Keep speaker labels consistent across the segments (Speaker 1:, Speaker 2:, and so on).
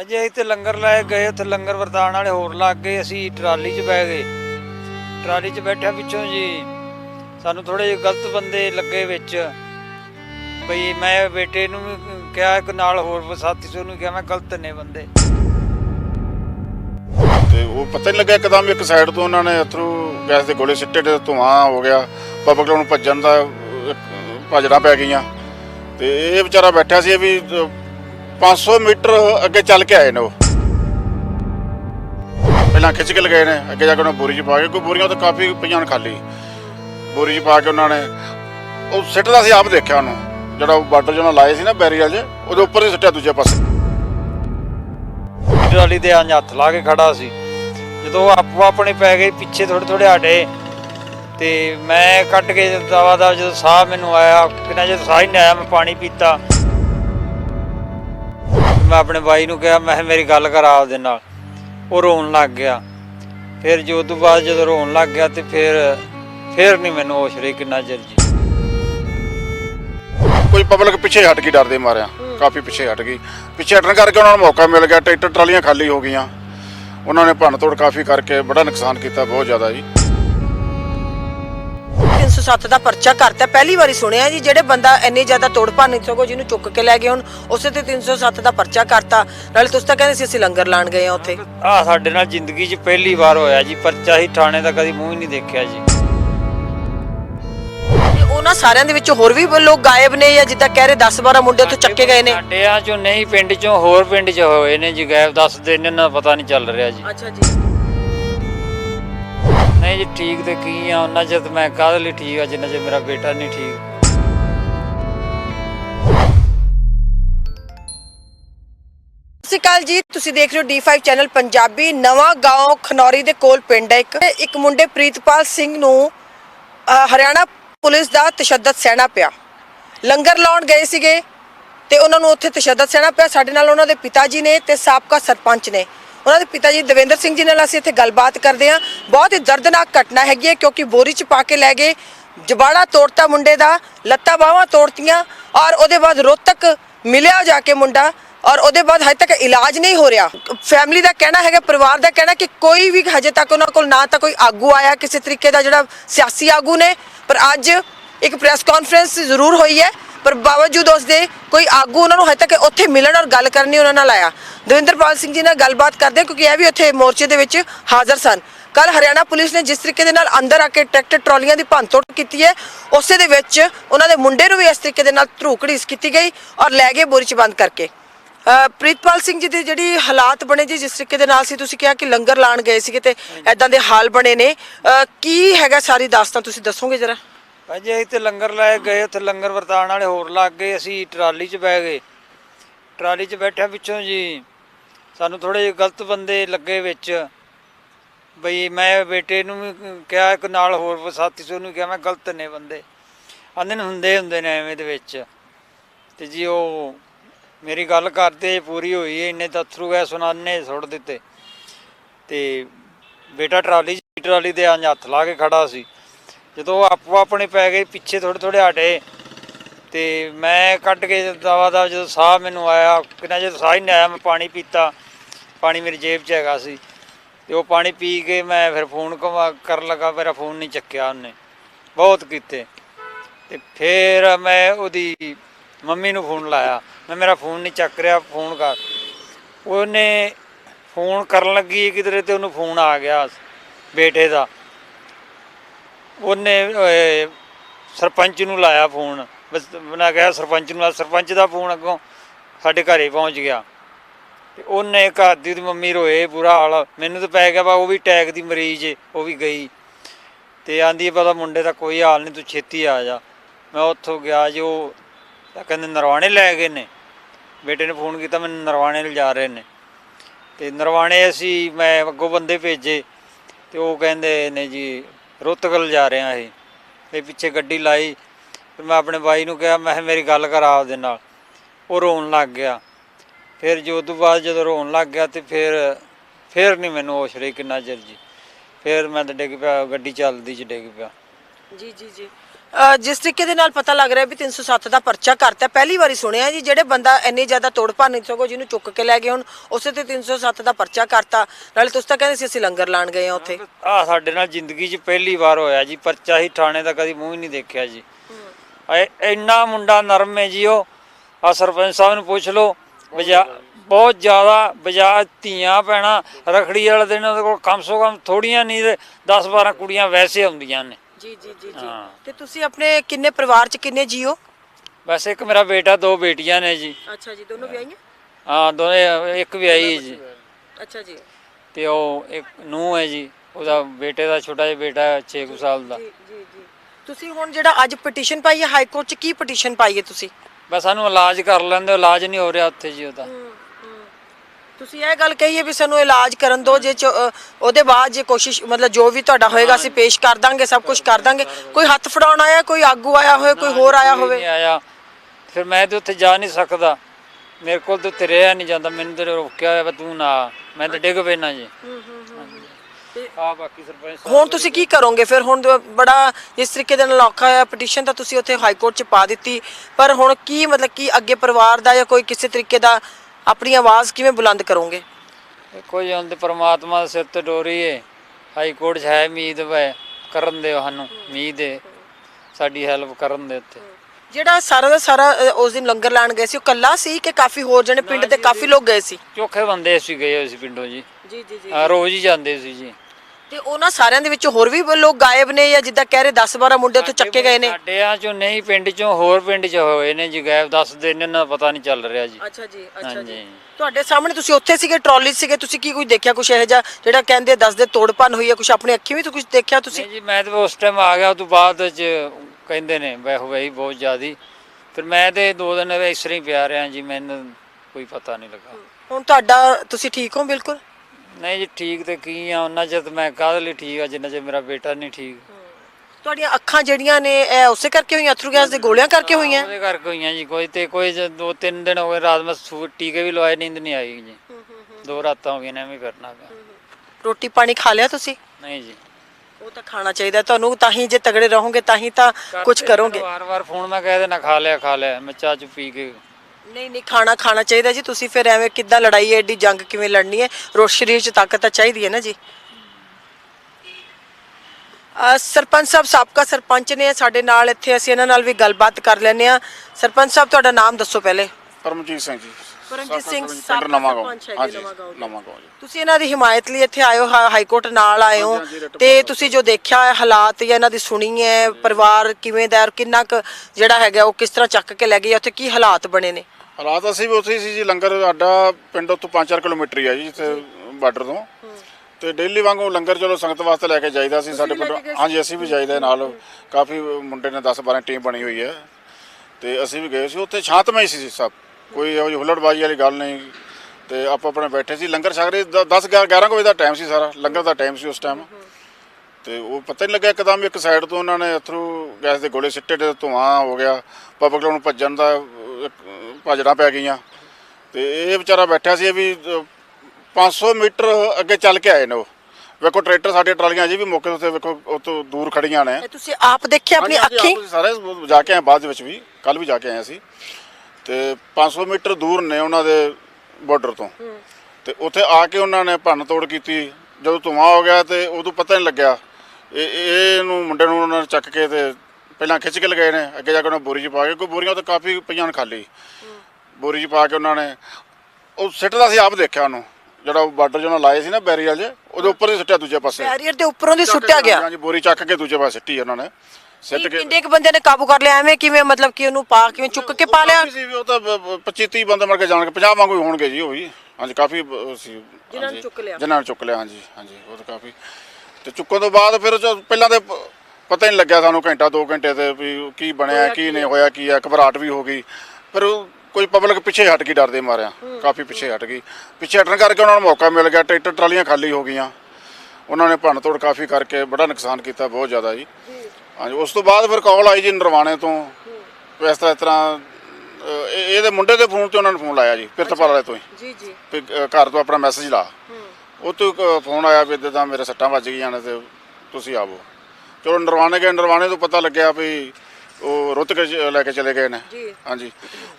Speaker 1: ਅਜੇ ਇੱਥੇ ਲੰਗਰ ਲਾਏ, ਗਏ ਉੱਥੇ ਲੰਗਰ ਵਰਤਾਉਣ ਵਾਲੇ ਹੋਰ ਲੱਗ ਗਏ, ਅਸੀਂ ਟਰਾਲੀ 'ਚ ਬਹਿ ਗਏ। ਟਰਾਲੀ 'ਚ ਬੈਠਿਆ ਪਿੱਛੋਂ ਜੀ ਸਾਨੂੰ ਥੋੜੇ ਜਿਹੇ ਗਲਤ ਬੰਦੇ ਲੱਗੇ ਵਿੱਚ। ਬਈ ਮੈਂ ਬੇਟੇ ਨੂੰ ਵੀ ਕਿਹਾ, ਇੱਕ ਨਾਲ ਹੋਰ ਸਾਥੀ ਸੋ ਨੂੰ ਕਿਹਾ ਮੈਂ ਗਲਤ ਨੇ ਬੰਦੇ।
Speaker 2: ਤੇ ਉਹ ਪਤਾ ਨਹੀਂ ਲੱਗਿਆ ਇੱਕਦਮ ਇੱਕ ਸਾਈਡ ਤੋਂ ਉਹਨਾਂ ਨੇ ਅਥਰੂ ਗੈਸ ਦੇ ਗੋਲੇ ਸਿੱਟੇ ਤੇ ਧੂਆਂ ਹੋ ਗਿਆ। ਪਬਲਿਕ ਨੂੰ ਭੱਜਣ ਦਾ ਇੱਕ ਭੱਜਣਾ ਪੈ ਗਈਆਂ। ਤੇ ਇਹ ਵਿਚਾਰਾ ਬੈਠਾ ਸੀ, ਇਹ ਵੀ 500 ਮੀਟਰ ਅੱਗੇ ਚੱਲ ਕੇ ਆਏ ਨੇ ਉਹ। ਪਹਿਲਾਂ ਖਿੱਚ ਕੇ ਲਗਾਏ ਨੇ, ਅੱਗੇ ਜਾ ਕੇ ਉਹਨਾਂ ਬੋਰੀ 'ਚ ਪਾ ਕੇ ਕੋਈ ਬੋਰੀਆਂ ਤਾਂ ਕਾਫੀ ਪਈਆਂ ਖਾਲੀ। ਬੋਰੀ 'ਚ ਪਾ ਕੇ ਉਹਨਾਂ ਨੇ, ਉਹ ਸਿੱਟਦਾ ਸੀ, ਆਪ ਦੇਖਿਆ ਉਹਨੂੰ। ਜਿਹੜਾ ਬਾਰਡਰ ਜਿਹਨਾਂ ਲਾਏ ਸੀ ਨਾ ਬੈਰੀਅਰ 'ਚ, ਉਹਦੇ ਉੱਪਰ ਹੀ ਸਿੱਟਿਆ ਦੂਜੇ ਪਾਸੇ।
Speaker 1: ਟਰਾਲੀ ਦੇ ਆਂ ਹੱਥ ਲਾ ਕੇ ਖੜਾ ਸੀ। ਜਦੋਂ ਆਪੋ ਆਪਣੇ ਪੈ ਗਏ, ਪਿੱਛੇ ਥੋੜੇ ਥੋੜੇ ਹਟੇ, ਤੇ ਮੈਂ ਕੱਟ ਕੇ ਦਵਾ ਦਾ ਜਦੋਂ ਸਾਹ ਮੈਨੂੰ ਆਇਆ, ਕਿੰਨਾ ਜਦੋਂ ਸਾਹ ਹੀ ਨਹੀਂ ਆਇਆ, ਮੈਂ ਪਾਣੀ ਪੀਤਾ। ਮੈਂ ਆਪਣੇ ਬਾਈ ਨੂੰ ਕਿਹਾ ਮੈਂ ਕਿਹਾ ਮੇਰੀ ਗੱਲ ਕਰਾ ਉਹਦੇ ਨਾਲ। ਉਹ ਰੋਣ ਲੱਗ ਗਿਆ। ਫਿਰ ਜੋ ਤੋਂ ਬਾਅਦ ਜਦੋਂ ਰੋਣ ਲੱਗ ਗਿਆ ਤੇ ਫਿਰ ਫਿਰ ਨਹੀਂ ਮੈਨੂੰ ਹੋਸ਼ ਰਹੀ ਕਿੰਨਾ ਚਿਰ ਜੀ।
Speaker 2: ਕੋਈ ਪਬਲਿਕ ਪਿੱਛੇ ਹਟ ਗਈ ਡਰਦੇ ਮਾਰਿਆ। ਕਾਫੀ ਪਿੱਛੇ ਹਟ ਗਈ। ਪਿੱਛੇ ਹਟਣ ਕਰਕੇ ਉਹਨਾਂ ਨੂੰ ਮੌਕਾ ਮਿਲ ਗਿਆ ਟਰੈਕਟਰ ਟਰਾਲੀਆਂ ਖਾਲੀ ਹੋ ਗਈਆਂ। ਉਹਨਾਂ ਨੇ ਭੰਨ ਤੋੜ ਕਾਫੀ ਕਰਕੇ ਬੜਾ ਨੁਕਸਾਨ ਕੀਤਾ ਬਹੁਤ ਜ਼ਿਆਦਾ ਜੀ।
Speaker 3: 307 ਦਾ ਪਰਚਾ ਕਰਤਾ। ਪਹਿਲੀ ਵਾਰੀ ਸੁਣਿਆ ਜੀ ਜਿਹੜੇ ਬੰਦਾ ਇੰਨੀ ਜ਼ਿਆਦਾ ਤੋੜ ਭੰਨ ਸਗੋ ਜਿਹਨੂੰ ਚੁੱਕ ਕੇ ਲੈ ਗਏ ਹੁਣ ਉਸੇ ਤੇ 307 ਦਾ ਪਰਚਾ ਕਰਤਾ। ਨਾਲੇ ਤੁਸੀਂ ਤਾਂ ਕਹਿੰਦੇ ਸੀ ਅਸੀਂ ਲੰਗਰ ਲਾਣ ਗਏ ਆ ਉੱਥੇ।
Speaker 1: ਆ ਸਾਡੇ ਨਾਲ ਜ਼ਿੰਦਗੀ 'ਚ ਪਹਿਲੀ ਵਾਰ ਹੋਇਆ ਜੀ ਪਰਚਾ ਹੀ ਥਾਣੇ ਦਾ ਕਦੀ ਮੂੰਹ ਹੀ ਨਹੀਂ ਦੇਖਿਆ ਜੀ।
Speaker 3: ਉਹਨਾਂ ਸਾਰਿਆਂ ਦੇ ਵਿੱਚ ਹੋਰ ਵੀ ਲੋਕ ਗਾਇਬ ਨੇ ਜਾਂ ਜਿੱਦਾਂ ਕਹਿ ਰਹੇ 10 12 ਮੁੰਡੇ ਉੱਥੋਂ ਚੱਕੇ ਗਏ ਨੇ?
Speaker 1: ਸਾਡਿਆਂ ਚੋਂ ਨਹੀਂ ਪਿੰਡ ਚੋਂ ਹੋਰ ਪਿੰਡ 'ਚ ਹੋਏ ਨੇ ਜੀ ਗਾਇਬ ਦੱਸਦੇ ਨੇ ਨਾ ਪਤਾ ਨਹੀਂ ਚੱਲ ਰਿਹਾ ਜੀ।
Speaker 3: ਅੱਛਾ ਜੀ।
Speaker 1: ਨਹੀਂ ਜੀ, ਠੀਕ ਤੇ ਕੀ ਆ, ਉਹਨਾਂ ਚਿਰ ਮੈਂ ਕਾਹਦੇ ਲਈ ਠੀਕ ਆ, ਜਿੰਨਾ ਚਿਰ ਮੇਰਾ ਬੇਟਾ ਨਹੀਂ ਠੀਕ।
Speaker 3: ਸਤਿ ਸ਼੍ਰੀ ਅਕਾਲ ਜੀ, ਤੁਸੀਂ ਦੇਖ ਰਹੇ ਹੋ D5 ਚੈਨਲ ਪੰਜਾਬੀ, ਨਵਾਂ ਗਾਉਂ ਖਨੌਰੀ ਦੇ ਕੋਲ ਪਿੰਡ ਹੈ ਇੱਕ। ਇੱਕ ਮੁੰਡੇ ਪ੍ਰੀਤਪਾਲ ਸਿੰਘ ਨੂੰ ਹਰਿਆਣਾ ਪੁਲਿਸ ਦਾ ਤਸ਼ੱਦਦ ਸਹਿਣਾ ਪਿਆ। ਲੰਗਰ ਲਾਉਣ ਗਏ ਸੀਗੇ ਤੇ ਉਹਨਾਂ ਨੂੰ ਉੱਥੇ ਤਸ਼ੱਦਦ ਸਹਿਣਾ ਪਿਆ। ਸਾਡੇ ਨਾਲ ਉਹਨਾਂ ਦੇ ਪਿਤਾ ਜੀ ਨੇ ਤੇ ਸਾਬਕਾ ਸਰਪੰਚ ਨੇ। ਉਹਨਾਂ ਦੇ ਪਿਤਾ ਜੀ ਦਵਿੰਦਰ ਸਿੰਘ ਜੀ ਨਾਲ ਅਸੀਂ ਇੱਥੇ ਗੱਲਬਾਤ ਕਰਦੇ ਹਾਂ। ਬਹੁਤ ਹੀ ਦਰਦਨਾਕ ਘਟਨਾ ਹੈਗੀ ਹੈ ਕਿਉਂਕਿ ਬੋਰੀ ਚ ਪਾ ਕੇ ਲੈ ਗਏ। ਜਬਾੜਾ ਤੋੜਤਾ ਮੁੰਡੇ ਦਾ, ਲੱਤਾਂ ਬਾਹਾਂ ਤੋੜਤੀਆਂ ਔਰ ਉਹਦੇ ਬਾਅਦ ਰੋਤਕ ਮਿਲਿਆ ਜਾ ਕੇ ਮੁੰਡਾ ਔਰ ਉਹਦੇ ਬਾਅਦ ਹਜੇ ਤੱਕ ਇਲਾਜ ਨਹੀਂ ਹੋ ਰਿਹਾ। ਫੈਮਿਲੀ ਦਾ ਕਹਿਣਾ ਹੈਗਾ, ਪਰਿਵਾਰ ਦਾ ਕਹਿਣਾ ਕਿ ਕੋਈ ਵੀ ਹਜੇ ਤੱਕ ਉਹਨਾਂ ਕੋਲ ਨਾ ਤਾਂ ਕੋਈ ਆਗੂ ਆਇਆ, ਕਿਸੇ ਤਰੀਕੇ ਦਾ ਜਿਹੜਾ ਸਿਆਸੀ ਆਗੂ ਨੇ। ਪਰ ਅੱਜ ਇੱਕ ਪ੍ਰੈਸ ਕਾਨਫਰੰਸ ਜ਼ਰੂਰ ਹੋਈ ਹੈ। ਪਰ ਬਾਵਜੂਦ ਉਸ ਦੇ ਕੋਈ ਆਗੂ ਉਹਨਾਂ ਨੂੰ ਹਜੇ ਤੱਕ ਉੱਥੇ ਮਿਲਣ ਔਰ ਗੱਲ ਕਰਨੀ ਉਹਨਾਂ ਨਾਲ ਆਇਆ। ਦਵਿੰਦਰਪਾਲ ਸਿੰਘ ਜੀ ਨਾਲ ਗੱਲਬਾਤ ਕਰਦੇ ਕਿਉਂਕਿ ਇਹ ਵੀ ਉੱਥੇ ਮੋਰਚੇ ਦੇ ਵਿੱਚ ਹਾਜ਼ਰ ਸਨ। ਕੱਲ ਹਰਿਆਣਾ ਪੁਲਿਸ ਨੇ ਜਿਸ ਤਰੀਕੇ ਦੇ ਨਾਲ ਅੰਦਰ ਆ ਕੇ ਟਰੈਕਟਰ ਟਰਾਲੀਆਂ ਦੀ ਭੰਨਤੋੜ ਕੀਤੀ ਹੈ ਉਸੇ ਦੇ ਵਿੱਚ ਉਹਨਾਂ ਦੇ ਮੁੰਡੇ ਨੂੰ ਵੀ ਇਸ ਤਰੀਕੇ ਦੇ ਨਾਲ ਧਰੂਕੜੀਸ ਕੀਤੀ ਗਈ ਔਰ ਲੈ ਗਏ ਬੋਰੀ ਚ ਬੰਦ ਕਰਕੇ। ਪ੍ਰੀਤਪਾਲ ਸਿੰਘ ਜੀ ਦੀ ਜਿਹੜੀ ਹਾਲਾਤ ਬਣੇ ਜੀ ਜਿਸ ਤਰੀਕੇ ਦੇ ਨਾਲ ਸੀ ਤੁਸੀਂ ਕਿਹਾ ਕਿ ਲੰਗਰ ਲਾਣ ਗਏ ਸੀਗੇ ਤੇ ਐਦਾਂ ਦੇ ਹਾਲ ਬਣੇ ਨੇ। ਕੀ ਹੈਗਾ ਸਾਰੀ ਦਾਸਤਾਨ ਤੁਸੀਂ ਦੱਸੋਗੇ ਜਰਾ?
Speaker 1: ਅਜੇ ਇੱਥੇ ਲੰਗਰ ਲੈ ਗਏ, ਉੱਥੇ ਲੰਗਰ ਵਰਤਾਉਣ ਵਾਲੇ ਹੋਰ ਲੱਗ ਗਏ, ਅਸੀਂ ਟਰਾਲੀ 'ਚ ਬਹਿ ਗਏ। ਟਰਾਲੀ 'ਚ ਬੈਠਿਆਂ ਪਿੱਛੋਂ ਜੀ ਸਾਨੂੰ ਥੋੜੇ ਜਿਹੇ ਗਲਤ ਬੰਦੇ ਲੱਗੇ ਵਿੱਚ। ਬਈ ਮੈਂ ਬੇਟੇ ਨੂੰ ਵੀ ਕਿਹਾ, ਇੱਕ ਨਾਲ ਹੋਰ ਸਾਥੀ ਸੋ ਨੂੰ ਕਿਹਾ, ਮੈਂ ਗਲਤ ਨੇ ਬੰਦੇ। ਆਂਦੇ ਨੇ ਹੁੰਦੇ ਹੁੰਦੇ ਨੇ ਐਵੇਂ ਦੇ ਵਿੱਚ। ਤੇ ਜੀ ਉਹ ਮੇਰੀ ਗੱਲ ਕਰਦੇ, ਪੂਰੀ ਹੋਈ, ਇੰਨੇ ਤਾਂ ਅਥਰੂ ਗਏ ਸੁਣਾਨੇ ਸੁੱਟ ਦਿੱਤੇ। ਤੇ ਬੇਟਾ ਟਰਾਲੀ 'ਚ- ਟਰਾਲੀ ਦੇ ਆਂ ਹੱਥ ਲਾ ਕੇ ਖੜਾ ਸੀ। ਜਦੋਂ ਆਪੋ ਆਪਣੇ ਪੈ ਗਏ, ਪਿੱਛੇ ਥੋੜੇ ਥੋੜੇ ਹਟੇ ਤੇ ਮੈਂ ਕੱਢ ਕੇ ਦਵਾ ਦਾ ਜਦੋਂ ਸਾਹ ਮੈਨੂੰ ਆਇਆ, ਕਿੰਨਾ ਜਦੋਂ ਸਾਹ ਹੀ ਨਹੀਂ ਆਇਆ, ਮੈਂ ਪਾਣੀ ਪੀਤਾ, ਪਾਣੀ ਮੇਰੀ ਜੇਬ 'ਚ ਹੈਗਾ ਸੀ ਤੇ ਉਹ ਪਾਣੀ ਪੀ ਕੇ ਮੈਂ ਫਿਰ ਫੋਨ ਕਮਾ ਕਰਨ ਲੱਗਾ, ਮੇਰਾ ਫੋਨ ਨਹੀਂ ਚੱਕਿਆ ਉਹਨੇ, ਬਹੁਤ ਕੀਤੇ ਤੇ ਫਿਰ ਮੈਂ ਉਹਦੀ ਮੰਮੀ ਨੂੰ ਫੋਨ ਲਾਇਆ, ਮੈਂ ਮੇਰਾ ਫੋਨ ਨਹੀਂ ਚੱਕ ਰਿਹਾ, ਫੋਨ ਕਰ, ਉਹਨੇ ਫੋਨ ਕਰਨ ਲੱਗੀ ਕਿਧਰੇ ਤੇ ਉਹਨੂੰ ਫੋਨ ਆ ਗਿਆ ਬੇਟੇ ਦਾ। ਉਹਨੇ ਸਰਪੰਚ ਨੂੰ ਲਾਇਆ ਫੋਨ। ਬਸ ਬਣਾ ਗਿਆ ਸਰਪੰਚ ਨੂੰ ਸਰਪੰਚ ਦਾ ਫੋਨ ਅੱਗੋਂ ਸਾਡੇ ਘਰੇ ਪਹੁੰਚ ਗਿਆ। ਤੇ ਉਹਨੇ ਘਰ ਦੀ ਉਹਦੀ ਮੰਮੀ ਰੋਏ, ਬੁਰਾ ਹਾਲ। ਮੈਨੂੰ ਤਾਂ ਪੈ ਗਿਆ ਵਾ, ਉਹ ਵੀ ਟੈਗ ਦੀ ਮਰੀਜ਼ ਉਹ ਵੀ ਗਈ। ਤੇ ਆਂਦੀ ਪਤਾ ਮੁੰਡੇ ਦਾ ਕੋਈ ਹਾਲ ਨਹੀਂ, ਤੂੰ ਛੇਤੀ ਆ ਜਾ। ਮੈਂ ਉੱਥੋਂ ਗਿਆ ਜੋ ਤਾਂ ਕਹਿੰਦੇ ਨਰਵਾਣੇ ਲੈ ਗਏ ਨੇ। ਬੇਟੇ ਨੇ ਫੋਨ ਕੀਤਾ, ਮੈਨੂੰ ਨਰਵਾਣੇ ਲਿਜਾ ਰਹੇ ਨੇ। ਤੇ ਨਰਵਾਣੇ ਅਸੀਂ, ਮੈਂ ਅੱਗੋਂ ਬੰਦੇ ਭੇਜੇ। ਤੇ ਉਹ ਕਹਿੰਦੇ ਨੇ ਜੀ ਰੋਤਗਲ ਜਾ ਰਹੇ ਆ ਇਹ ਤੇ ਪਿੱਛੇ ਗੱਡੀ ਲਾਈ। ਫਿਰ ਮੈਂ ਆਪਣੇ ਬਾਈ ਨੂੰ ਕਿਹਾ, ਮੈਂ ਕਿਹਾ, ਮੇਰੀ ਗੱਲ ਕਰਾ ਉਹਦੇ ਨਾਲ। ਉਹ ਰੋਣ ਲੱਗ ਗਿਆ। ਫਿਰ ਜੋ ਤੋਂ ਬਾਅਦ ਜਦੋਂ ਰੋਣ ਲੱਗ ਗਿਆ ਤੇ ਫਿਰ ਫਿਰ ਨਹੀਂ ਮੈਨੂੰ ਹੋਸ਼ ਰਹੀ ਕਿੰਨਾ ਚਿਰ ਜੀ। ਫਿਰ ਮੈਂ ਤਾਂ ਡਿੱਗ ਪਿਆ, ਗੱਡੀ ਚੱਲਦੀ ਚ ਡਿੱਗ ਪਿਆ।
Speaker 3: ਜੀ ਜੀ ਜੀ। ਜਿਸ ਤਰੀਕੇ ਦੇ ਨਾਲ ਪਤਾ ਲੱਗ ਰਿਹਾ ਵੀ 307 ਦਾ ਪਰਚਾ ਕਰਤਾ ਪਹਿਲੀ ਵਾਰੀ ਸੁਣਿਆ ਜੀ ਜਿਹੜੇ ਬੰਦਾ ਇੰਨੀ ਜ਼ਿਆਦਾ ਤੋੜ ਭੰਨ ਨਹੀਂ ਸਕੋ ਜਿਹਨੂੰ ਚੁੱਕ ਕੇ ਲੈ ਗਏ ਹੁਣ ਉਸੇ ਤੇ 307 ਦਾ ਪਰਚਾ ਕਰਤਾ। ਨਾਲੇ ਤੁਸੀਂ ਤਾਂ ਕਹਿੰਦੇ ਸੀ ਅਸੀਂ ਲੰਗਰ ਲਾਣ ਗਏ ਆ ਉੱਥੇ।
Speaker 1: ਆ ਸਾਡੇ ਨਾਲ ਜ਼ਿੰਦਗੀ 'ਚ ਪਹਿਲੀ ਵਾਰ ਹੋਇਆ ਜੀ ਪਰਚਾ ਹੀ ਥਾਣੇ ਦਾ ਕਦੀ ਮੂੰਹ ਹੀ ਨਹੀਂ ਦੇਖਿਆ ਜੀ। ਇੰਨਾ ਮੁੰਡਾ ਨਰਮ ਹੈ ਜੀ ਉਹ। ਆ ਸਰਪੰਚ ਸਾਹਿਬ ਨੂੰ ਪੁੱਛ ਲਓ ਬਜਾ ਬਹੁਤ ਜ਼ਿਆਦਾ ਬਜਾ ਧੀਆਂ ਪੈਣਾ ਰਖੜੀ ਵਾਲੇ ਦਿਨ ਉਹਦੇ ਕੋਲ ਕਮ ਸੋ ਕਮ ਥੋੜੀਆਂ ਨਹੀਂ 10 12 ਕੁੜੀਆਂ ਵੈਸੇ ਆਉਂਦੀਆਂ ਨੇ।
Speaker 3: ਜੀ ਜੀ ਜੀ
Speaker 1: ਹਾਂ।
Speaker 3: ਤੇ ਤੁਸੀਂ ਆਪਣੇ ਕਿੰਨੇ ਪਰਿਵਾਰ ਚ ਕਿੰਨੇ ਜੀਓ
Speaker 1: ਬਸ ਇੱਕ ਮੇਰਾ ਬੇਟਾ ਦੋ ਬੇਟੀਆਂ ਨੇ ਜੀ।
Speaker 3: ਅੱਛਾ ਜੀ ਦੋਨੋਂ ਵਿਆਹੀਆਂ?
Speaker 1: ਹਾਂ ਦੋਨੇ ਇੱਕ ਵੀ ਆਈ ਹੈ ਜੀ।
Speaker 3: ਅੱਛਾ ਜੀ।
Speaker 1: ਤੇ ਉਹ ਇੱਕ ਨੂੰਹ ਹੈ ਜੀ। ਉਹਦਾ ਬੇਟੇ ਦਾ ਛੋਟਾ ਜਿਹਾ ਬੇਟਾ 6 ਸਾਲ ਦਾ।
Speaker 3: ਜੀ ਜੀ ਜੀ। ਤੁਸੀਂ ਹੁਣ ਜਿਹੜਾ ਅੱਜ ਪਟੀਸ਼ਨ ਪਾਈ ਹੈ ਹਾਈ ਕੋਰਟ ਚ ਕੀ ਪਟੀਸ਼ਨ ਪਾਈ ਹੈ ਤੁਸੀਂ?
Speaker 1: ਬਸ ਸਾਨੂੰ ਇਲਾਜ ਕਰ ਲੈਂਦੇ ਇਲਾਜ ਨਹੀਂ ਹੋ ਰਿਹਾ ਉੱਥੇ ਜੀ ਉਹਦਾ।
Speaker 3: ਤੁਸੀਂ ਇਹ ਗੱਲ ਕਹੀ ਹੈ ਵੀ ਸਾਨੂੰ ਇਲਾਜ ਕਰਨ ਦਿਓ ਜੇ ਚ- ਅ, ਉਹਦੇ ਬਾਅਦ ਜੇ ਕੋਸ਼ਿਸ਼ ਮਤਲਬ ਜੋ ਵੀ ਤੁਹਾਡਾ ਹੋਏਗਾ ਅਸੀਂ ਪੇਸ਼ ਕਰ ਦਾਂਗੇ ਸਭ ਕੁਝ ਕਰ ਦਾਂਗੇ। ਕੋਈ ਹੱਥ ਫੜਾਉਣ ਆਇਆ ਕੋਈ ਆਗੂ ਆਇਆ ਹੋਵੇ ਕੋਈ ਹੋਰ ਆਇਆ
Speaker 1: ਕੋਈ
Speaker 3: ਹੋਵੇ?
Speaker 1: ਨਹੀਂ ਆਇਆ। ਫਿਰ ਮੈਂ ਤੇ ਉੱਥੇ ਜਾ ਨਹੀਂ ਸਕਦਾ। ਮੇਰੇ ਕੋਲ ਤੇ ਉੱਥੇ ਰਿਹਾ ਨਹੀਂ ਜਾਂਦਾ। ਮੈਨੂੰ ਤੇ ਰੋਕਿਆ ਹੋਇਆ ਵਾ ਤੂੰ ਨਾ ਆ। ਮੈਂ ਤਾਂ ਡਿੱਗ ਪੈਣਾ ਜੀ। ਆ ਬਾਕੀ ਸਰਪੰਚ ਸਾਹਿਬ
Speaker 3: ਹੁਣ ਤੁਸੀਂ ਕੀ ਕਰੋਗੇ? ਫਿਰ ਹੁਣ ਬੜਾ ਇਸ ਤਰੀਕੇ ਦੇ ਨਾਲ ਔਖਾ ਹੋਇਆ। ਪਟੀਸ਼ਨ ਤਾਂ ਤੁਸੀਂ ਉੱਥੇ ਹਾਈ ਕੋਰਟ 'ਚ ਪਾ ਦਿੱਤੀ। ਪਰ ਹੁਣ ਕੀ ਮਤਲਬ ਕੀ ਅੱਗੇ ਪਰਿਵਾਰ ਦਾ ਜਾਂ ਕੋਈ ਕਿਸੇ ਤਰੀਕੇ ਦਾ ਆਪਣੀ ਆਵਾਜ਼ ਕਿਵੇਂ ਬੁਲੰਦ ਕਰੋਗੇ?
Speaker 1: ਜੀ ਹੁਣ ਤੇ ਪ੍ਰਮਾਤਮਾ ਦੇ ਸਿਰ ਤੇ ਡੋਰੀ ਏ। ਹਾਈ ਕੋਰਟ 'ਚ ਹੈ ਉਮੀਦ ਵੈ ਕਰਨ ਦਿਓ ਸਾਨੂੰ ਉਮੀਦ ਏ। ਸਾਡੀ ਹੈਲਪ ਕਰਨ ਦੇ ਉੱਤੇ
Speaker 3: ਜਿਹੜਾ ਸਾਰਾ ਦਾ ਸਾਰਾ ਅ, ਉਸ ਦਿਨ ਲੰਗਰ ਲਾਣ ਗਏ ਸੀ ਉਹ ਕੱਲਾ ਸੀ ਕਿ ਕਾਫੀ ਹੋਰ ਜਣੇ ਪਿੰਡ ਦੇ ਕਾਫੀ ਲੋਕ ਗਏ ਸੀ?
Speaker 1: ਚੋਖੇ ਬੰਦੇ ਅਸੀਂ ਗਏ ਹੋਏ ਸੀ ਪਿੰਡੋਂ ਜੀ।
Speaker 3: ਜੀ ਜੀ ਜੀ।
Speaker 1: ਹਾਂ, ਰੋਜ਼ ਹੀ ਜਾਂਦੇ ਸੀ ਜੀ।
Speaker 3: ਤੇ ਉਹਨਾਂ ਸਾਰਿਆਂ ਦੇ ਵਿੱਚ ਹੋਰ ਵੀ ਲੋਕ ਗਾਇਬ ਨੇ ਜਾਂ ਜਿੱਦਾਂ ਕਹਿ ਰਹੇ 10 12 ਮੁੰਡੇ ਉੱਥੋਂ ਚੱਕੇ ਗਏ ਨੇ?
Speaker 1: ਸਾਡਿਆਂ ਚੋਂ ਨਹੀਂ ਪਿੰਡ ਚੋਂ ਹੋਰ ਪਿੰਡ 'ਚ ਹੋਏ ਨੇ ਜੀ ਗਾਇਬ ਦੱਸ ਦਿਨ ਇਹਨਾਂ ਦਾ ਪਤਾ ਨਹੀਂ ਚੱਲ ਰਿਹਾ ਜੀ।
Speaker 3: ਅੱਛਾ ਜੀ
Speaker 1: ਹਾਂਜੀ।
Speaker 3: ਤੁਹਾਡੇ ਸਾਹਮਣੇ ਤੁਸੀਂ ਉੱਥੇ ਸੀਗੇ ਟਰਾਲੀ 'ਚ ਸੀਗੇ ਤੁਸੀਂ ਕੀ ਕੁਝ ਦੇਖਿਆ ਕੁਝ ਇਹੋ ਜਿਹਾ ਜਿਹੜਾ ਕਹਿੰਦੇ ਦੱਸਦੇ ਤੋੜਪਨ ਹੋਈ ਹੈ ਕੁਝ ਆਪਣੀ ਅੱਖੀਂ ਵੀ ਕੁਝ ਦੇਖਿਆ ਤੁਸੀਂ?
Speaker 1: ਨਹੀਂ ਜੀ ਮੈਂ ਤਾਂ ਉਸ ਟਾਈਮ ਆ ਗਿਆ ਉਹ ਤੋਂ ਬਾਅਦ ਚ ਕਹਿੰਦੇ ਨੇ ਬਹਿ ਹੋਈ ਬਹੁਤ ਜ਼ਿਆਦੀ। ਫਿਰ ਮੈਂ ਤੇ ਦੋ ਦਿਨ ਇਸ ਤਰ੍ਹਾਂ ਹੀ ਪਿਆ ਰਿਹਾ ਜੀ ਮੈਨੂੰ ਕੋਈ ਪਤਾ ਨਹੀਂ ਲੱਗਾ।
Speaker 3: ਹੁਣ ਤੁਹਾਡਾ ਤੁਸੀਂ ਠੀਕ ਹੋ ਬਿਲਕੁਲ?
Speaker 1: ਨਹੀਂ ਜੀ ਠੀਕ ਤੇ ਕੀ ਆ ਉਹਨਾਂ ਚਿਰ ਤਾਂ ਮੈਂ ਕਾਹਦੇ ਲਈ ਠੀਕ ਆ ਜਿੰਨਾ ਚਿਰ ਮੇਰਾ ਬੇਟਾ ਨਹੀਂ ਠੀਕ।
Speaker 3: ਤੁਹਾਡੀਆਂ ਅੱਖਾਂ ਜਿਹੜੀਆਂ ਨੇ ਇਹ ਉਸੇ ਕਰਕੇ ਹੋਈਆਂ ਅਥਰੂ ਗੈਸ ਦੇ ਗੋਲੀਆਂ ਕਰਕੇ ਹੋਈਆਂ?
Speaker 1: ਉਹਦੇ ਕਰਕੇ ਹੋਈਆਂ ਜੀ ਕੋਈ ਤੇ ਕੋਈ ਜੇ ਦੋ ਤਿੰਨ ਦਿਨ ਹੋ ਗਏ ਰਾਤ ਮੈਂ ਸੂ- ਟੀਕੇ ਵੀ ਲਵਾਏ ਨੀਂਦ ਨਹੀਂ ਆਈ ਜੀ। ਦੋ ਰਾਤਾਂ ਹੋ ਗਈਆਂ ਨੇ ਐਵੇਂ ਕਰਨਾ ਪਿਆ।
Speaker 3: ਰੋਟੀ ਪਾਣੀ ਖਾ ਲਿਆ ਤੁਸੀਂ?
Speaker 1: ਨਹੀਂ ਜੀ।
Speaker 3: ਉਹ ਤਾਂ ਖਾਣਾ ਚਾਹੀਦਾ ਤੁਹਾਨੂੰ ਤਾਂ ਹੀ ਜੇ ਤਗੜੇ ਰਹੋਗੇ ਤਾਂ ਹੀ ਤਾਂ ਕੁਝ ਕਰੋਗੇ।
Speaker 1: ਵਾਰ-ਵਾਰ ਫੋਨ ਮੈਂ ਕਹਿ ਦੇਣਾ ਖਾ ਲਿਆ ਖਾ ਲਿਆ ਮੈਂ ਚਾਹ ਚੁ ਪੀ ਕੇ
Speaker 3: ਨਹੀਂ ਨਹੀਂ ਖਾਣਾ ਖਾਣਾ ਚਾਹੀਦਾ ਜੀ। ਤੁਸੀਂ ਫਿਰ ਐਵੇਂ ਕਿੱਦਾਂ ਲੜਾਈ ਐਡੀ ਜੰਗ ਕਿਵੇਂ ਲੜਨੀ ਹੈ? ਰੋਜ਼ ਸਰੀਰ 'ਚ ਤਾਕਤ ਤਾਂ ਚਾਹੀਦੀ ਹੈ ਨਾ ਜੀ। ਅ, ਸਰਪੰਚ ਸਾਹਿਬ ਸਾਬਕਾ ਸਰਪੰਚ ਨੇ ਸਾਡੇ ਨਾਲ ਇੱਥੇ ਅਸੀਂ ਇਹਨਾਂ ਨਾਲ ਵੀ ਗੱਲਬਾਤ ਕਰ ਲੈਂਦੇ ਆ ਸਰਪੰਚ ਸਾਹਿਬ ਤੁਹਾਡਾ ਨਾਮ ਦੱਸੋ ਪਹਿਲੇ।
Speaker 2: ਪਰਮਜੀਤ ਸਿੰਘ ਜੀ।
Speaker 3: ਪਰਮਜੀਤ ਸਿੰਘ
Speaker 2: ਪਿੰਡ
Speaker 3: ਸਾਬਕਾ
Speaker 2: ਨਵਾਂਗਾঁਓ।
Speaker 3: ਸਰਪੰਚ ਹੈਗੇ
Speaker 2: ਹਾਂਜੀ
Speaker 3: ਦੇ।
Speaker 2: ਨਵਾਂਗਾঁਓ ਜੀ।
Speaker 3: ਤੁਸੀਂ ਇਹਨਾਂ ਦੀ ਹਮਾਇਤ ਲਈ ਇੱਥੇ ਹੋ ਹਾ- ਹਾਈ ਕੋਰਟ ਨਾਲ ਹੋ।
Speaker 2: ਹਾਂਜੀ,
Speaker 3: ਤੇ ਤੁਸੀਂ ਜੋ ਦੇਖਿਆ ਹੈ ਹਾਲਾਤ ਜਾਂ ਇਹਨਾਂ ਦੀ ਸੁਣੀ ਹੈ ਪਰਿਵਾਰ ਕਿਵੇਂ ਦਾ ਹੈ ਔਰ ਕਿੰਨਾ ਕੁ ਜਿਹੜਾ ਹੈਗਾ ਉਹ ਕਿਸ ਤਰ੍ਹਾਂ ਚੱਕ ਕੇ ਲੈ ਗਏ ਉੱਥੇ ਕੀ ਹਾਲਾਤ ਬਣੇ ਨੇ?
Speaker 2: ਹਾਲਾਤ ਅਸੀਂ ਵੀ ਉੱਥੇ ਹੀ ਸੀ ਜੀ ਲੰਗਰ ਸਾਡਾ ਪਿੰਡ ਤੋਂ 5-4 ਕਿਲੋਮੀਟਰ ਹੀ ਆ ਜੀ ਜਿੱਥੇ ਬਾਰਡਰ ਤੋਂ। ਤੇ ਡੇਲੀ ਵਾਂਗੂ ਲੰਗਰ ਚਲੋ ਸੰਗਤ ਵਾਸਤੇ ਲੈ ਕੇ ਜਾਈਦਾ ਸੀ ਸਾਡੇ ਪਿੰਡ ਹਾਂਜੀ ਅਸੀਂ ਵੀ ਜਾਈਦਾ ਨਾਲ। ਕਾਫੀ ਮੁੰਡੇ ਨੇ 10-12 ਟੀਮ ਬਣੀ ਹੋਈ ਹੈ। ਤੇ ਅਸੀਂ ਵੀ ਗਏ ਸੀ ਉੱਥੇ ਸ਼ਾਂਤਮਈ ਸੀ ਸਭ। ਕੋਈ ਇਹੋ ਜਿਹੀ ਹੁੱਲੜਬਾਜ਼ੀ ਵਾਲੀ ਗੱਲ ਨਹੀਂ। ਤੇ ਆਪਾਂ ਆਪਣੇ ਬੈਠੇ ਸੀ ਲੰਗਰ ਛਕ ਰਹੇ 10 11 ਵਜੇ ਦਾ ਟਾਈਮ ਸੀ ਸਾਰਾ ਲੰਗਰ ਦਾ ਟਾਈਮ ਸੀ ਉਸ ਟਾਈਮ ਤੇ ਉਹ ਪਤਾ ਨਹੀਂ ਲੱਗਿਆ ਇੱਕਦਮ ਇੱਕ ਸਾਈਡ ਤੋਂ ਉਹਨਾਂ ਨੇ ਅਥਰੂ ਗੈਸ ਦੇ ਗੋਲੇ ਸਿੱਟੇ ਤੇ ਧੂਆਂ ਹੋ ਗਿਆ। ਪਬਲਿਕ ਨੂੰ ਭੱਜਣ ਦਾ ਭੱਜਣਾ ਪੈ ਗਈਆਂ। ਤੇ ਇਹ ਵਿਚਾਰਾ ਬੈਠਾ ਸੀ ਇਹ ਵੀ ਅਹ, 500 ਮੀਟਰ ਅੱਗੇ ਚੱਲ ਕੇ ਆਏ ਨੇ ਉਹ। ਵੇਖੋ ਟਰੈਕਟਰ ਸਾਡੇ ਟਰਾਲੀਆਂ ਅਜੇ ਵੀ ਮੌਕੇ ਤੋਂ ਵੇਖੋ ਉਹ ਤੋਂ ਦੂਰ ਖੜੀਆਂ ਨੇ।
Speaker 3: ਇਹ ਤੁਸੀਂ ਆਪ ਦੇਖਿਆ ਆਪਣੀ
Speaker 2: ਹਾਂਜੀ,
Speaker 3: ਅੱਖੀਂ?
Speaker 2: ਅਸੀਂ ਸਾਰੇ ਜਾ ਕੇ ਆਏ ਬਾਅਦ ਵਿੱਚ ਵੀ ਕੱਲ ਵੀ ਜਾ ਕੇ ਆਏ ਅਸੀਂ। ਤੇ 500 ਮੀਟਰ ਦੂਰ ਨੇ ਉਹਨਾਂ ਦੇ ਬਾਰਡਰ ਤੋਂ। ਤੇ ਉੱਥੇ ਆ ਕੇ ਉਹਨਾਂ ਨੇ ਭੰਨ ਤੋੜ ਕੀਤੀ। ਜਦੋਂ ਧੂਆਂ ਹੋ ਗਿਆ ਤੇ ਉਦੋਂ ਪਤਾ ਨਹੀਂ ਲੱਗਿਆ। ਇਹ ਇਹ- ਇਹਨੂੰ ਮੁੰਡੇ ਨੂੰ ਉਹਨਾਂ ਨੇ ਚੱਕ ਕੇ ਤੇ ਪਹਿਲਾਂ ਖਿੱਚ ਕੇ ਲਗਾਏ ਨੇ। ਅੱਗੇ ਜਾ ਕੇ ਉਹਨਾਂ ਬੋਰੀ 'ਚ ਪਾ ਕੇ ਕੋਈ ਬੋਰੀਆਂ ਤਾਂ ਕਾਫੀ ਪਈਆਂ ਨੇ ਖਾਲੀ। ਬੋਰੀ 'ਚ ਪਾ ਕੇ ਉਹਨਾਂ ਨੇ ਉਹ ਸਿੱਟਦਾ ਸੀ ਆਪ ਦੇਖਿਆ ਉਹਨੂੰ ਜਿਹੜਾ ਉਹ ਬਾਰਡਰ ਜਿਹਨਾਂ ਲਾਏ ਸੀ ਨਾ ਬੈਰੀਅਰ ਜੇ ਉਹਦੇ ਉੱਪਰ ਹੀ ਸਿੱਟਿਆ ਦੂਜੇ ਪਾਸੇ।
Speaker 3: ਬੈਰੀਅਰ ਦੇ ਉੱਪਰੋਂ ਦੀ ਸੁੱਟਿਆ ਗਿਆ।
Speaker 2: ਹਾਂਜੀ ਬੋਰੀ ਚੱਕ ਕੇ ਦੂਜੇ ਪਾਸੇ ਸਿੱਟੀ ਉਹਨਾਂ ਨੇ। ਸਿੱਟ ਕੇ
Speaker 3: ਕਿੰਨੇ ਕੁ ਬੰਦੇ ਨੇ ਕਾਬੂ ਕਰ ਲਿਆ ਐਵੇਂ ਕਿਵੇਂ ਮਤਲਬ ਕਿ ਉਹਨੂੰ ਪਾ ਕਿਵੇਂ ਚੁੱਕ ਕੇ ਪਾ ਲਿਆ?
Speaker 2: ਕਾਫੀ ਸੀ ਵੀ ਉਹ ਤਾਂ 25 30 ਬੰਦੇ ਮਰ ਕੇ ਜਾਣਗੇ 50 ਵਾਂਗੂ ਹੀ ਹੋਣਗੇ ਜੀ ਉਹ ਵੀ। ਹਾਂਜੀ ਕਾਫੀ ਬ- ਉਹ ਸੀ।
Speaker 3: ਜਿਨ੍ਹਾਂ ਨੂੰ
Speaker 2: ਹਾਂਜੀ,
Speaker 3: ਚੁੱਕ ਲਿਆ।
Speaker 2: ਜਿਨ੍ਹਾਂ ਨੂੰ ਚੁੱਕ ਲਿਆ ਹਾਂਜੀ ਹਾਂਜੀ ਉਹ ਤਾਂ ਕਾਫੀ। ਤੇ ਚੁੱਕਣ ਤੋਂ ਬਾਅਦ ਫਿਰ ਉਹ 'ਚ ਪਹਿਲਾਂ ਤੇ ਪ- ਪਤਾ ਹੀ ਨਹੀਂ ਲੱਗਿਆ ਸਾਨੂੰ ਘੰਟਾ 2 ਘੰਟੇ ਤੇ ਵੀ ਕੀ ਬਣਿਆ ਕੀ ਨਹੀਂ ਹੋਇਆ ਕੀ ਆ ਘਬਰਾਹਟ ਵੀ ਹੋ ਗਈ। ਫਿਰ ਉਹ ਕੋਈ ਪਬਲਿਕ ਪਿੱਛੇ ਹਟ ਗਈ ਡਰਦੇ ਮਾਰਿਆ। ਕਾਫੀ ਪਿੱਛੇ ਹਟ ਗਈ। ਪਿੱਛੇ ਹਟਣ ਕਰਕੇ ਉਹਨਾਂ ਨੂੰ ਮੌਕਾ ਮਿਲ ਗਿਆ ਟਰੈਕਟਰ ਟਰਾਲੀਆਂ ਖਾਲੀ ਹੋ ਗਈਆਂ। ਉਹਨਾਂ ਨੇ ਭੰਨ ਤੋੜ ਕਾਫੀ ਕਰਕੇ ਬੜਾ ਨੁਕਸਾਨ ਕੀਤਾ ਬਹੁਤ ਜ਼ਿਆਦਾ ਜੀ। ਹਾਂਜੀ ਉਸ ਤੋਂ ਬਾਅਦ ਫਿਰ ਕਾਲ ਆਈ ਜੀ ਨਰਵਾਣੇ ਤੋਂ। ਇਸ ਤਰ੍ਹਾਂ ਇਸ ਤਰ੍ਹਾਂ ਅਹ, ਇਹ- ਇਹਦੇ ਮੁੰਡੇ ਦੇ ਫੋਨ ਤੇ ਉਹਨਾਂ ਨੇ ਫੋਨ ਲਾਇਆ ਜੀ ਪਿਰਤਪਾਲ ਵਾਲੇ ਤੋਂ ਹੀ।
Speaker 3: ਜੀ ਜੀ।
Speaker 2: ਵੀ ਅਹ, ਘਰ ਤੋਂ ਆਪਣਾ ਮੈਸੇਜ ਲਾ। ਉਹ ਤੋਂ ਇੱਕ ਫੋਨ ਆਇਆ ਵੀ ਇੱਦਾਂ ਤਾਂ ਮੇਰੇ ਸੱਟਾਂ ਵੱਜ ਗਈਆਂ ਨੇ ਤੇ ਤੁਸੀਂ ਆਵੋ। ਚਲੋ ਨਰਵਾਣੇ ਗਏ ਨਰਵਾਣੇ ਤੋਂ ਪਤਾ ਲੱਗਿਆ ਵੀ ਉਹ ਰੋਹਤਕ ਚ ਲੈ ਕੇ ਚਲੇ ਗਏ ਨੇ।
Speaker 3: ਜੀ।
Speaker 2: ਹਾਂਜੀ।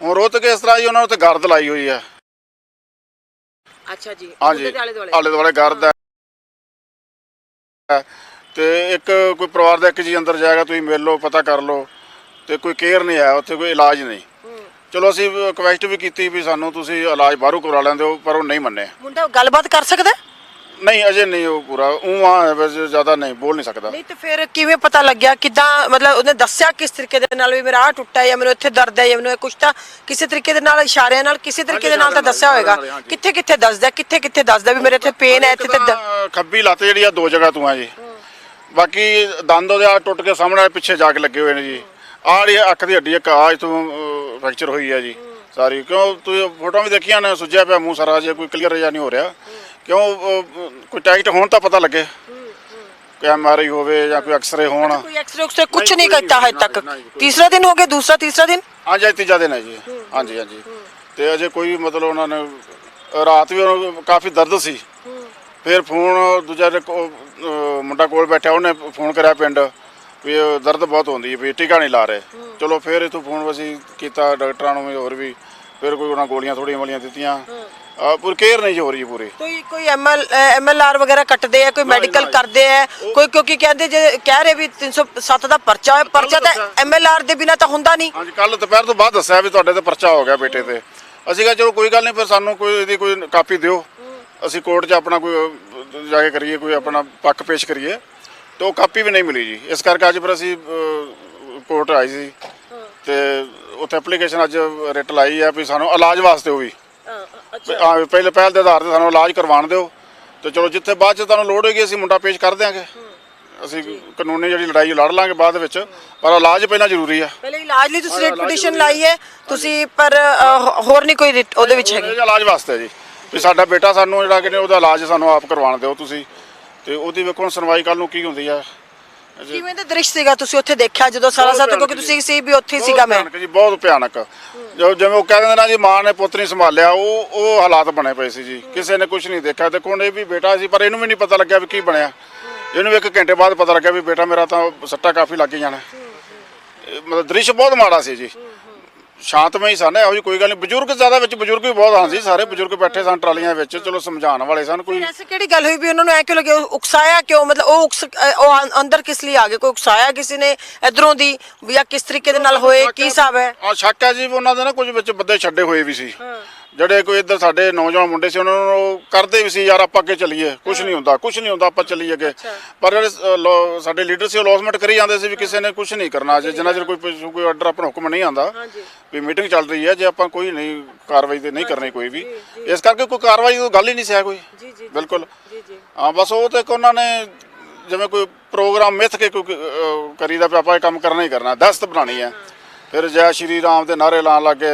Speaker 2: ਹੁਣ ਰੋਹਤਕ ਇਸ ਤਰ੍ਹਾਂ ਜੀ ਉਹਨਾਂ ਨੂੰ ਤੇ ਗਰਦ ਲਾਈ ਹੋਈ ਆ
Speaker 3: ਅੱਛਾ ਜੀ।
Speaker 2: ਹਾਂਜੀ।
Speaker 3: ਆਲੇ ਦੁਆਲੇ।
Speaker 2: ਆਲੇ ਦੁਆਲੇ ਗਰਦ ਹੈ। ਤੇ ਇੱਕ ਕੋਈ ਪਰਿਵਾਰ ਦਾ ਇੱਕ ਜੀ ਅੰਦਰ ਜਾਏਗਾ ਤੁਸੀਂ ਮਿਲ ਲਓ ਪਤਾ ਕਰ ਲਓ। ਤੇ ਕੋਈ ਕੇਅਰ ਨਹੀਂ ਹੈ ਉੱਥੇ ਕੋਈ ਇਲਾਜ ਨਹੀਂ। ਚਲੋ ਅਸੀਂ ਰਿਕਵੈਸਟ ਵੀ ਕੀਤੀ ਵੀ ਸਾਨੂੰ ਤੁਸੀਂ ਇਲਾਜ ਬਾਹਰੋਂ ਕਰਵਾ ਲੈਂਦੇ ਹੋ ਪਰ ਉਹ ਨਹੀਂ ਮੰਨੇ।
Speaker 3: ਮੁੰਡਾ ਗੱਲਬਾਤ ਕਰ ਸਕਦਾ?
Speaker 2: ਨਹੀਂ ਅਜੇ ਨਹੀਂ ਉਹ ਪੂਰਾ। ਉਹ ਆ ਵੈਸੇ ਜ਼ਿਆਦਾ ਨਹੀਂ ਬੋਲ ਨਹੀਂ ਸਕਦਾ।
Speaker 3: ਨਹੀਂ ਤੇ ਫਿਰ ਕਿਵੇਂ ਪਤਾ ਲੱਗਿਆ? ਕਿਦਾਂ ਮਤਲਬ ਉਹਨੇ ਦੱਸਿਆ ਕਿਸ ਤਰੀਕੇ ਦੇ ਨਾਲ ਵੀ ਮੇਰਾ ਆ ਟੁੱਟਾ ਹੈ ਜਾਂ ਮੈਨੂੰ ਇੱਥੇ ਦਰਦ ਹੈ ਜਾਂ ਮੈਨੂੰ ਇਹ ਕੁਛ ਤਾਂ ਕਿਸੇ ਤਰੀਕੇ ਦੇ ਨਾਲ ਇਸ਼ਾਰਿਆਂ ਨਾਲ ਕਿਸੇ ਤਰੀਕੇ ਦੇ ਨਾਲ ਤਾਂ ਦੱਸਿਆ
Speaker 2: ਹਾਂਜੀ।
Speaker 3: ਕਿੱਥੇ ਕਿੱਥੇ ਦੱਸਦਾ ਕਿੱਥੇ ਕਿੱਥੇ ਦੱਸਦਾ ਵੀ ਮੇਰੇ ਇੱਥੇ ਪੇਨ ਹੈ ਇੱਥੇ ਤੇ
Speaker 2: ਤਾਂ ਖੱਬੀ ਲੱਤ ਜਿਹੜੀ ਆ ਦੋ ਜਗ੍ਹਾ ਤੋਂ ਆ ਜੀ। ਬਾਕੀ ਦੰਦ ਉਹਦੇ ਆ ਟੁੱਟ ਕੇ ਸਾਹਮਣੇ ਪਿੱਛੇ ਜਾ ਕੇ ਲੱਗੇ ਹੋਏ ਨੇ ਜੀ। ਆਹ ਜਿਹੜੀ ਅੱਖ ਦੀ ਹੱਡੀ ਇੱਕ ਆ ਇਥੋਂ ਫ੍ਰੈਕਚਰ ਹੋਈ ਆ ਜੀ। ਸਾਰੀ। ਕਿਉਂ ਤੁਸੀਂ ਫੋਟੋਆਂ ਵੀ ਦੇਖੀਆਂ ਨੇ ਸੁੱਜਿਆ ਪਿਆ ਮੂੰਹ ਸਾਰਾ ਜੇ ਕੋਈ ਕਲੀਅਰ ਜਿਹਾ ਨਹੀਂ ਹੋ ਰਿਹਾ। ਕਿਉਂ ਕੋਈ ਟਾਈਟ ਹੋਣ ਤਾਂ ਪਤਾ ਲੱਗੇ। ਕੋਈ ਐਮਆਰਆਈ ਹੋਵੇ ਜਾਂ ਕੋਈ ਐਕਸਰੇ ਹੋਣ।
Speaker 3: ਨਹੀਂ
Speaker 2: ਕੋਈ
Speaker 3: ਕੀਤਾ ਹੈ
Speaker 2: ਨਹੀਂ,
Speaker 3: ਤੱਕ।
Speaker 2: ਨਹੀਂ, ਕੋਈ-
Speaker 3: ਤੀਸਰਾ ਦਿਨ ਹੋ ਗਿਆ ਦੂਸਰਾ ਤੀਸਰਾ ਦਿਨ?
Speaker 2: ਹਾਂਜੀ ਅੱਜ ਤੀਜਾ ਦਿਨ ਹੈ ਜੀ। ਹਾਂਜੀ ਹਾਂਜੀ। ਤੇ ਅਜੇ ਕੋਈ ਮਤਲਬ ਉਹਨਾਂ ਨੇ ਰਾਤ ਵੀ ਉਹਨਾਂ ਨੂੰ ਕਾਫੀ ਦਰਦ ਸੀ। ਫਿਰ ਫੋਨ ਦੂਜਾ ਕੋ- ਅਹ ਮੁੰਡਾ ਕੋਲ ਬੈਠਾ ਉਹਨੇ ਫੋਨ ਕਰਿਆ ਪਿੰਡ ਵੀ ਇਹ ਦਰਦ ਬਹੁਤ ਹੁੰਦੀ ਹੈ ਵੀ ਟੀਕਾ ਨਹੀਂ ਲਾ ਰਹੇ। ਚਲੋ ਫਿਰ ਇਥੋਂ ਫੋਨ ਅਸੀਂ ਕੀਤਾ ਡਾਕਟਰਾਂ ਨੂੰ ਵੀ ਹੋਰ ਵੀ। ਫਿਰ ਕੋਈ ਉਹਨਾਂ ਗੋਲੀਆਂ ਥੋੜੀਆਂ ਮਲੀਆਂ ਦਿੱਤੀਆਂ। ਆ ਪੂਰੀ ਕੇਅਰ ਨਹੀਂ ਹੋ ਰਹੀ ਪੂਰੀ।
Speaker 3: ਕੋਈ ਕੋਈ ਐਮਐਲ ਐਮਐਲਆਰ ਵਗੈਰਾ ਕੱਟਦੇ ਆ ਕੋਈ ਮੈਡੀਕਲ। ਕਰਦੇ ਆ? ਕੋਈ ਕਿਉਂਕਿ ਕਹਿੰਦੇ ਜੇ ਕਹਿ ਰਹੇ ਵੀ 307 ਦਾ ਪਰਚਾ ਹੈ ਪਰਚਾ ਤਾਂ। ਐਮਐਲਆਰ ਦੇ ਬਿਨਾ ਤਾਂ ਹੁੰਦਾ ਨਹੀਂ।
Speaker 2: ਹਾਂਜੀ ਕੱਲ ਦੁਪਹਿਰ ਤੋਂ ਬਾਅਦ ਦੱਸਿਆ ਵੀ ਤੁਹਾਡੇ ਤੇ ਪਰਚਾ ਹੋ ਗਿਆ ਬੇਟੇ ਤੇ। ਅਸੀਂ ਕਿਹਾ ਚਲੋ ਕੋਈ ਗੱਲ ਨਹੀਂ ਫਿਰ ਸਾਨੂੰ ਕੋਈ ਇਹਦੀ ਕੋਈ ਕਾਪੀ ਦਿਓ। ਅਸੀਂ ਕੋਰਟ 'ਚ ਆਪਣਾ ਕੋਈ ਜਾ ਕੇ ਕਰੀਏ ਕੋਈ ਆਪਣਾ ਪੱਕ ਪੇਸ਼ ਕਰੀਏ। ਤੇ ਉਹ ਕਾਪੀ ਵੀ ਨਹੀਂ ਮਿਲੀ ਜੀ। ਇਸ ਕਰਕੇ ਅੱਜ ਫਿਰ ਅਸੀਂ ਕੋਰਟ ਆਈ ਸੀ। ਤੇ ਉੱਥੇ ਐਪਲੀਕੇਸ਼ਨ ਅੱਜ ਰਿਟ ਲਾਈ ਆ ਵੀ ਸਾਨੂੰ ਇਲਾਜ ਵਾਸਤੇ ਉਹ ਵੀ। ਹਾਂ ਪਹਿਲੇ ਪਹਿਲ ਦੇ ਆਧਾਰ ਤੇ ਸਾਨੂੰ ਇਲਾਜ ਕਰਵਾਉਣ ਦਿਓ। ਤੇ ਚਲੋ ਜਿੱਥੇ ਬਾਅਦ ਚ ਤੁਹਾਨੂੰ ਲੋੜ ਹੋਏਗੀ ਅਸੀਂ ਮੁੰਡਾ ਪੇਸ਼ ਕਰ ਦਿਆਂਗੇ। ਅਸੀਂ ਕਾਨੂੰਨੀ ਜਿਹੜੀ ਲੜਾਈ ਲੜ ਲਾਂਗੇ ਬਾਅਦ ਵਿੱਚ ਪਰ ਇਲਾਜ ਪਹਿਲਾਂ ਜ਼ਰੂਰੀ ਆ।
Speaker 3: ਪਹਿਲੇ ਇਲਾਜ ਲਈ ਤੁਸੀਂ ਰੇਟ ਪਟੀਸ਼ਨ ਲਾਈ ਹੈ ਤੁਸੀਂ ਪਰ ਅ, ਹੋਰ ਨਹੀਂ ਕੋਈ writ ਉਹਦੇ ਵਿੱਚ ਹੈਗੀ।
Speaker 2: ਇਲਾਜ ਵਾਸਤੇ ਜੀ। ਵੀ ਸਾਡਾ ਬੇਟਾ ਸਾਨੂੰ ਜਿਹੜਾ ਕਿ ਨੇ ਉਹਦਾ ਇਲਾਜ ਸਾਨੂੰ ਆਪ ਕਰਵਾਉਣ ਦਿਓ ਤੁਸੀਂ। ਤੇ ਉਹਦੀ ਵੇਖੋ ਹੁਣ ਸੁਣਵਾਈ ਕੱਲ ਨੂੰ ਕੀ ਹੁੰਦੀ ਆ।
Speaker 3: ਕਿਵੇਂ ਦਾ ਦ੍ਰਿਸ਼ ਸੀਗਾ ਤੁਸੀਂ ਉੱਥੇ ਦੇਖਿਆ ਜਦੋਂ ਸਾਰਾ ਸਾਥ ਕਿਉਂਕਿ ਤੁਸੀਂ ਸੀ ਵੀ ਉੱਥੇ ਸੀਗਾ ਮੈਂ?
Speaker 2: ਭਿਆਨਕ ਜੀ ਬਹੁਤ ਭਿਆਨਕ। ਜੋ ਜਿਵੇਂ ਉਹ ਕਹਿੰਦੇ ਨੇ ਜੀ ਮਾਂ ਨੇ ਪੁੱਤ ਨਹੀਂ ਸੰਭਾਲਿਆ ਉਹ ਉਹ ਹਾਲਾਤ ਬਣੇ ਪਏ ਸੀ ਜੀ। ਕਿਸੇ ਨੇ ਕੁਝ ਨਹੀਂ ਦੇਖਿਆ। ਦੇਖੋ ਹੁਣ ਇਹ ਵੀ ਬੇਟਾ ਸੀ ਪਰ ਇਹਨੂੰ ਵੀ ਨਹੀਂ ਪਤਾ ਲੱਗਿਆ ਵੀ ਕੀ ਬਣਿਆ। ਇਹਨੂੰ ਇੱਕ ਘੰਟੇ ਬਾਅਦ ਪਤਾ ਲੱਗਿਆ ਵੀ ਬੇਟਾ ਮੇਰਾ ਤਾਂ ਸੱਟਾ ਕਾਫੀ ਲੱਗ ਜਾਣਾ। ਮਤਲਬ ਦ੍ਰਿਸ਼ ਬਹੁਤ ਮਾੜਾ ਸੀ ਜੀ। ਸ਼ਾਂਤਮਈ ਸਨ ਇਹੋ ਜਿਹੀ ਕੋਈ ਗੱਲ ਨਹੀਂ। ਬਜ਼ੁਰਗ ਜ਼ਿਆਦਾ ਵਿੱਚ ਬਜ਼ੁਰਗ ਵੀ ਬਹੁਤ ਹਾਂ ਸੀ ਸਾਰੇ ਬਜ਼ੁਰਗ ਬੈਠੇ ਸਨ ਟਰਾਲੀਆਂ ਵਿੱਚ ਚਲੋ ਸਮਝਾਉਣ ਵਾਲੇ ਸਨ ਕੋਈ।
Speaker 3: ਐਸੀ ਕਿਹੜੀ ਗੱਲ ਹੋਈ ਵੀ ਉਹਨਾਂ ਨੂੰ ਐ ਕਿਉਂ ਲੱਗਿਆ ਉਕਸਾਇਆ ਕਿਉਂ? ਮਤਲਬ ਉਹ ਉਕਸ ਉਹ ਅੰ- ਅੰਦਰ ਕਿਸ ਲਈ ਆ ਗਏ? ਕੋਈ ਉਕਸਾਇਆ ਕਿਸੇ ਨੇ ਇਧਰੋਂ ਦੀ ਜਾਂ ਕਿਸ ਤਰੀਕੇ ਦੇ ਨਾਲ ਹੋਏ? ਕੀ ਹਿਸਾਬ ਹੈ?
Speaker 2: ਆ ਸ਼ੱਕ ਹੈ ਜੀ ਵੀ ਉਹਨਾਂ ਦੇ ਨਾ ਕੁਝ ਵਿੱਚ ਬੰਦੇ ਛੱਡੇ ਹੋਏ ਵੀ ਸੀ। ਜਿਹੜੇ ਕੋਈ ਇੱਧਰ ਸਾਡੇ ਨੌਜਵਾਨ ਮੁੰਡੇ ਸੀ ਉਹਨਾਂ ਨੂੰ ਕਰਦੇ ਵੀ ਸੀ ਯਾਰ ਆਪਾਂ ਅੱਗੇ ਚੱਲੀਏ। ਕੁਝ ਨਹੀਂ ਹੁੰਦਾ ਕੁਝ ਨਹੀਂ ਹੁੰਦਾ ਆਪਾਂ ਚੱਲੀਏ ਅੱਗੇ। ਪਰ ਜਿਹੜੇ ਲੋ- ਸਾਡੇ ਲੀਡਰ ਸੀ ਉਹ ਲੌਸਮੈਂਟ ਕਰੀ ਜਾਂਦੇ ਸੀ ਵੀ ਕਿਸੇ ਨੇ ਕੁਝ ਨਹੀਂ ਕਰਨਾ। ਜੇ ਜਿੰਨਾ ਚਿਰ ਕੋਈ ਕੋਈ ਆਰਡਰ ਆਪਣਾ ਹੁਕਮ ਨਹੀਂ ਆਂਦਾ ਵੀ ਮੀਟਿੰਗ ਚੱਲ ਰਹੀ ਹੈ ਜੇ ਆਪਾਂ ਕੋਈ ਨਹੀਂ ਕਾਰਵਾਈ ਤੇ ਨਹੀਂ ਕਰਨੀ ਕੋਈ ਵੀ। ਇਸ ਕਰਕੇ ਕੋਈ ਕਾਰਵਾਈ ਦੀ ਗੱਲ ਹੀ ਨਹੀਂ ਸੀ ਹੈ ਕੋਈ।
Speaker 3: ਜੀ ਜੀ
Speaker 2: ਬਿਲਕੁਲ।
Speaker 3: ਜੀ ਜੀ।
Speaker 2: ਹਾਂ ਬਸ ਉਹ ਤੇ ਇੱਕ ਉਹਨਾਂ ਨੇ ਜਿਵੇਂ ਕੋਈ ਪ੍ਰੋਗਰਾਮ ਮਿੱਥ ਕੇ ਕੋਈ ਅਹ, ਕਰੀਦਾ ਵੀ ਆਪਾਂ ਇਹ ਕੰਮ ਕਰਨਾ ਹੀ ਕਰਨਾ ਦਸਤ ਬਣਾਣੀ ਹੈ। ਫਿਰ ਜੈ ਸ਼੍ਰੀ ਰਾਮ ਦੇ ਨਾਰੇ ਲਾਉਣ ਲੱਗੇ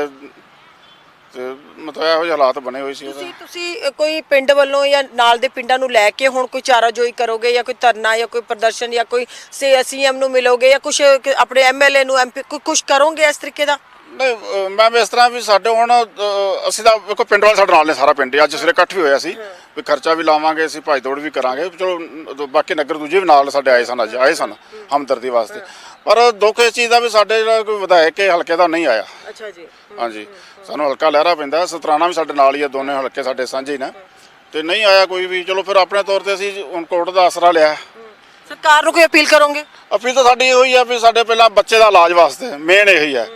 Speaker 2: ਤੇ ਮਤਲਬ ਇਹੋ ਜਿਹੇ ਹਾਲਾਤ ਬਣੇ ਹੋਏ ਸੀ ਉਹਦੇ।
Speaker 3: ਤੁਸੀਂ ਤੁਸੀਂ ਕੋਈ ਪਿੰਡ ਵੱਲੋਂ ਜਾਂ ਨਾਲ ਦੇ ਪਿੰਡਾਂ ਨੂੰ ਲੈ ਕੇ ਹੁਣ ਕੋਈ ਚਾਰਾਜੋਈ ਕਰੋਗੇ ਜਾਂ ਕੋਈ ਧਰਨਾ ਜਾਂ ਕੋਈ ਪ੍ਰਦਰਸ਼ਨ ਜਾਂ ਕੋਈ ਸੇ ਸੀਐਮ ਨੂੰ ਮਿਲੋਗੇ ਜਾਂ ਕੁਝ ਆਪਣੇ ਐਮਐਲਏ ਨੂੰ ਐਮਪੀ ਕੁਝ ਕਰੋਗੇ ਇਸ ਤਰੀਕੇ ਦਾ?
Speaker 2: ਨਹੀਂ ਮੈਂ ਇਸ ਤਰ੍ਹਾਂ ਵੀ ਸਾਡੇ ਹੁਣ ਅਸੀਂ ਤਾਂ ਵੇਖੋ ਪਿੰਡ ਵਾਲੇ ਸਾਡੇ ਨਾਲ ਨੇ ਸਾਰਾ ਪਿੰਡ ਹੀ। ਅੱਜ ਸਵੇਰੇ ਇਕੱਠ ਵੀ ਹੋਇਆ ਸੀ ਵੀ ਖਰਚਾ ਵੀ ਲਾਵਾਂਗੇ ਅਸੀਂ ਭੱਜ ਦੌੜ ਵੀ ਕਰਾਂਗੇ ਚਲੋ ਬਾਕੀ ਨਗਰ ਦੂਜੇ ਵੀ ਨਾਲ ਸਾਡੇ ਆਏ ਸਨ ਅੱਜ ਆਏ ਸਨ ਹਮਦਰਦੀ ਵਾਸਤੇ। ਪਰ ਦੁੱਖ ਇਸ ਚੀਜ਼ ਦਾ ਵੀ ਸਾਡੇ ਜਿਹੜਾ ਕੋਈ ਵਿਧਾਇਕ ਇਹ ਹਲਕੇ ਦਾ ਨਹੀਂ ਆਇਆ।
Speaker 3: ਅੱਛਾ ਜੀ।
Speaker 2: ਹਾਂਜੀ ਸਾਨੂੰ ਹਲਕਾ ਲਹਿਰਾ ਪੈਂਦਾ ਸਤਰਾਣਾ ਵੀ ਸਾਡੇ ਨਾਲ ਹੀ ਆ ਦੋਨੇ ਹਲਕੇ ਸਾਡੇ ਸਾਂਝੇ ਹੀ ਨੇ। ਤੇ ਨਹੀਂ ਆਇਆ ਕੋਈ ਵੀ ਚਲੋ ਫਿਰ ਆਪਣੇ ਤੌਰ ਤੇ ਅਸੀਂ ਹੁਣ ਕੋਰਟ ਦਾ ਆਸਰਾ ਲਿਆ।
Speaker 3: ਸਰਕਾਰ ਨੂੰ ਕੋਈ ਅਪੀਲ ਕਰੋਗੇ?
Speaker 2: ਅਪੀਲ ਤਾਂ ਸਾਡੀ ਇਹੋ ਹੀ ਆ ਵੀ ਸਾਡੇ ਪਹਿਲਾਂ ਬੱਚੇ ਦਾ ਇਲਾਜ ਵਾਸਤੇ ਮੇਨ ਇਹੀ ਹੈ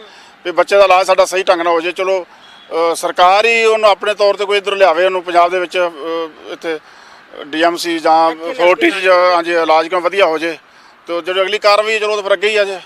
Speaker 2: ਵੀ ਬੱਚੇ ਦਾ ਇਲਾਜ ਸਾਡਾ ਸਹੀ ਢੰਗ ਨਾਲ ਹੋ ਜੇ ਚਲੋ ਸਰਕਾਰ ਹੀ ਉਹਨੂੰ ਆਪਣੇ ਤੌਰ ਤੇ ਕੋਈ ਇਧਰ ਲਿਆਵੇ ਉਹਨੂੰ ਪੰਜਾਬ ਦੇ ਵਿੱਚ ਇੱਥੇ ਡੀਐਮਸੀ ਜਾਂ ਫੋਰਟੀ ਚ ਹਾਂਜੀ ਇਲਾਜ ਕਿਉਂ ਵਧੀਆ ਹੋ ਜੇ। ਤੇ ਜਿਹੜੀ ਅਗਲੀ ਕਾਰਵਾਈ ਚਲੋ ਉਹ ਫਿਰ ਅੱਗੇ ਹੀ ਆ ਜੇ।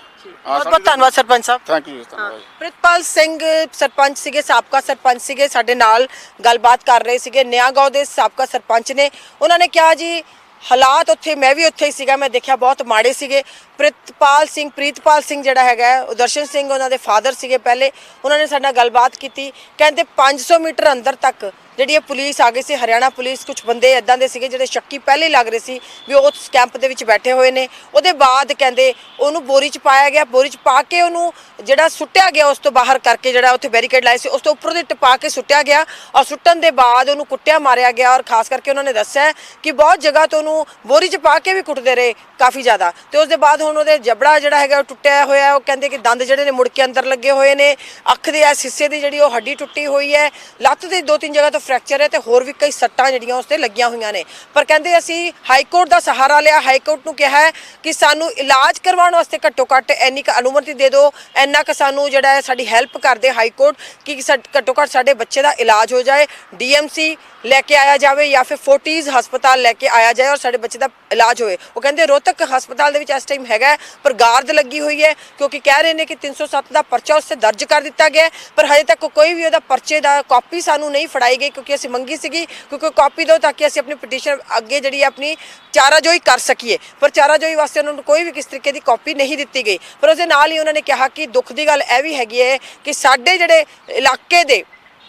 Speaker 3: ਬਹੁਤ ਬਹੁਤ ਧੰਨਵਾਦ ਸਰਪੰਚ ਸਾਹਿਬ।
Speaker 2: ਥੈਂਕ ਯੂ ਧੰਨਵਾਦ।
Speaker 3: ਪ੍ਰਿਤਪਾਲ ਸਿੰਘ ਸਰਪੰਚ ਸੀਗੇ ਸਾਬਕਾ ਸਰਪੰਚ ਸੀਗੇ ਸਾਡੇ ਨਾਲ ਗੱਲਬਾਤ ਕਰ ਰਹੇ ਸੀਗੇ। ਨਿਆਗਾਉਂ ਦੇ ਸਾਬਕਾ ਸਰਪੰਚ ਨੇ। ਉਹਨਾਂ ਨੇ ਕਿਹਾ ਜੀ ਹਾਲਾਤ ਉੱਥੇ ਮੈਂ ਵੀ ਉੱਥੇ ਹੀ ਸੀਗਾ ਮੈਂ ਦੇਖਿਆ ਬਹੁਤ ਮਾੜੇ ਸੀਗੇ। ਪ੍ਰਿਤਪਾਲ ਸਿੰਘ, ਪ੍ਰੀਤਪਾਲ ਸਿੰਘ ਜਿਹੜਾ ਹੈਗਾ ਉਹ ਦਰਸ਼ਨ ਸਿੰਘ ਉਹਨਾਂ ਦੇ ਫਾਦਰ ਸੀਗੇ ਪਹਿਲੇ। ਉਹਨਾਂ ਨੇ ਸਾਡੇ ਨਾਲ ਗੱਲਬਾਤ ਕੀਤੀ। ਕਹਿੰਦੇ 500 ਮੀਟਰ ਅੰਦਰ ਤੱਕ ਜਿਹੜੀ ਇਹ ਪੁਲਿਸ ਆ ਗਈ ਸੀ, ਹਰਿਆਣਾ ਪੁਲਿਸ ਕੁਝ ਬੰਦੇ ਇਦਾਂ ਦੇ ਸੀਗੇ ਜਿਹੜੇ ਸ਼ੱਕੀ ਪਹਿਲੇ ਲੱਗ ਰਹੇ ਸੀ ਵੀ ਉਹ ਉਸ ਕੈਂਪ ਦੇ ਵਿੱਚ ਬੈਠੇ ਹੋਏ ਨੇ। ਉਹਦੇ ਬਾਅਦ ਕਹਿੰਦੇ ਉਹਨੂੰ ਬੋਰੀ 'ਚ ਪਾਇਆ ਗਿਆ। ਬੋਰੀ 'ਚ ਪਾ ਕੇ ਉਹਨੂੰ ਜਿਹੜਾ ਸੁੱਟਿਆ ਗਿਆ, ਉਸ ਤੋਂ ਬਾਹਰ ਕਰਕੇ ਜਿਹੜਾ ਉੱਥੇ ਬੈਰੀਕੇਡ ਲਾਏ ਸੀ, ਉਸ ਤੋਂ ਉੱਪਰੋਂ ਦੇ ਟਪਾ ਕੇ ਸੁੱਟਿਆ ਗਿਆ ਔਰ ਸੁੱਟਣ ਦੇ ਬਾਅਦ ਉਹਨੂੰ ਕੁੱਟਿਆ ਮਾਰਿਆ ਗਿਆ ਔਰ ਖਾਸ ਕਰਕੇ ਉਹਨਾਂ ਨੇ ਦੱਸਿਆ ਕਿ ਬਹੁਤ ਜਗ੍ਹਾ ਤੋਂ ਉਹਨੂੰ ਬੋਰੀ 'ਚ ਪਾ ਕੇ ਵੀ ਕੁੱਟਦੇ ਰਹੇ ਕਾਫੀ ਜ਼ਿਆਦਾ। ਤੇ ਉਸ ਦੇ ਬਾਅਦ ਹੁਣ ਉਹਦੇ ਜਬੜਾ ਜਿਹੜਾ ਹੈਗਾ ਉਹ ਟੁੱਟਿਆ ਹੋਇਆ, ਉਹ ਕਹਿੰਦੇ ਕਿ ਦੰਦ ਜਿਹੜੇ ਨੇ ਮੁੜ ਕੇ ਅੰਦਰ ਲੱਗੇ ਹੋਏ ਨੇ। ਅੱਖ ਦੇ ਇਸ ਹਿੱਸੇ ਦੀ ਜਿਹੜੀ ਉਹ ਹੱਡੀ ਟੁੱਟੀ ਹੋਈ ਹੈ, ਲੱਤ ਦੇ ਦੋ ਤਿੰਨ ਜਗ੍ਹਾ ਤੋਂ ਫ੍ਰੈਕਚਰ ਹੈ ਤੇ ਹੋਰ ਵੀ ਕਈ ਸੱਟਾਂ ਜਿਹੜੀਆਂ ਉਸ ਤੇ ਲੱਗੀਆਂ ਹੋਈਆਂ ਨੇ। ਪਰ ਕਹਿੰਦੇ ਅਸੀਂ ਹਾਈ ਕੋਰਟ ਦਾ ਸਹਾਰਾ ਲਿਆ। ਹਾਈ ਕੋਰਟ ਨੂੰ ਕਿਹਾ ਕਿ ਸਾਨੂੰ ਇਲਾਜ ਕਰਵਾਉਣ ਵਾਸਤੇ ਘੱਟੋ ਘੱਟ ਇੰਨੀ ਕੁ ਅਨੁਮਤੀ ਦੇ ਦਿਓ, ਇੰਨਾ ਕੁ ਸਾਨੂੰ ਜਿਹੜਾ ਹੈ ਸਾਡੀ ਹੈਲਪ ਕਰਦੇ ਹਾਈ ਕੋਰਟ ਕਿ ਸਾ- ਘੱਟੋ ਘੱਟ ਸਾਡੇ ਬੱਚੇ ਦਾ ਇਲਾਜ ਹੋ ਜਾਏ ਡੀਐਮਸੀ ਲੈ ਕੇ ਆਇਆ ਜਾਵੇ ਜਾਂ ਫਿਰ ਫੋਰਟੀਜ਼ ਹਸਪਤਾਲ ਲੈ ਕੇ ਆਇਆ ਜਾਏ ਔਰ ਸਾਡੇ ਬੱਚੇ ਦਾ ਇਲਾਜ ਹੋਵੇ ਉਹ ਕਹਿੰਦੇ ਰੋਹਤਕ ਹਸਪਤਾਲ ਦੇ ਵਿੱਚ ਇਸ ਟਾਈਮ ਹੈਗਾ ਪਰ ਗਾਰਦ ਲੱਗੀ ਹੋਈ ਹੈ, ਕਿਉਂਕਿ ਕਹਿ ਰਹੇ ਨੇ ਕਿ 307 ਦਾ ਪਰਚਾ ਉਸ ਤੇ ਦਰਜ ਕਰ ਦਿੱਤਾ ਗਿਆ ਪਰ ਹਜੇ ਤੱਕ ਕੋਈ ਵੀ ਉਹਦਾ ਪਰਚੇ ਦਾ ਕਾਪੀ ਸਾਨੂੰ ਨਹੀਂ ਫੜਾਈ ਗਈ, ਕਿਉਂਕਿ ਅਸੀਂ ਮੰਗੀ ਸੀਗੀ, ਕਿਉਂਕਿ ਕਾਪੀ ਦਿਓ ਤਾਂ ਕਿ ਅਸੀਂ ਆਪਣੀ ਪਟੀਸ਼ਨ ਅੱਗੇ ਜਿਹੜੀ ਹੈ ਆਪਣੀ ਚਾਰਾਜੋਈ ਕਰ ਸਕੀਏ। ਪਰ ਚਾਰਾਜੋਈ ਵਾਸਤੇ ਉਹਨਾਂ ਨੂੰ ਕੋਈ ਵੀ ਕਿਸ ਤਰੀਕੇ ਦੀ ਕਾਪੀ ਨਹੀਂ ਦਿੱਤੀ ਗਈ। ਪਰ ਉਸ ਦੇ ਨਾਲ ਹੀ ਉਹਨਾਂ ਨੇ ਕਿਹਾ ਕਿ ਦੁੱਖ ਦੀ ਗੱਲ ਇਹ ਵੀ ਹੈਗੀ ਹੈ ਕਿ ਸਾਡੇ ਜਿਹੜੇ ਇਲਾਕੇ ਦੇ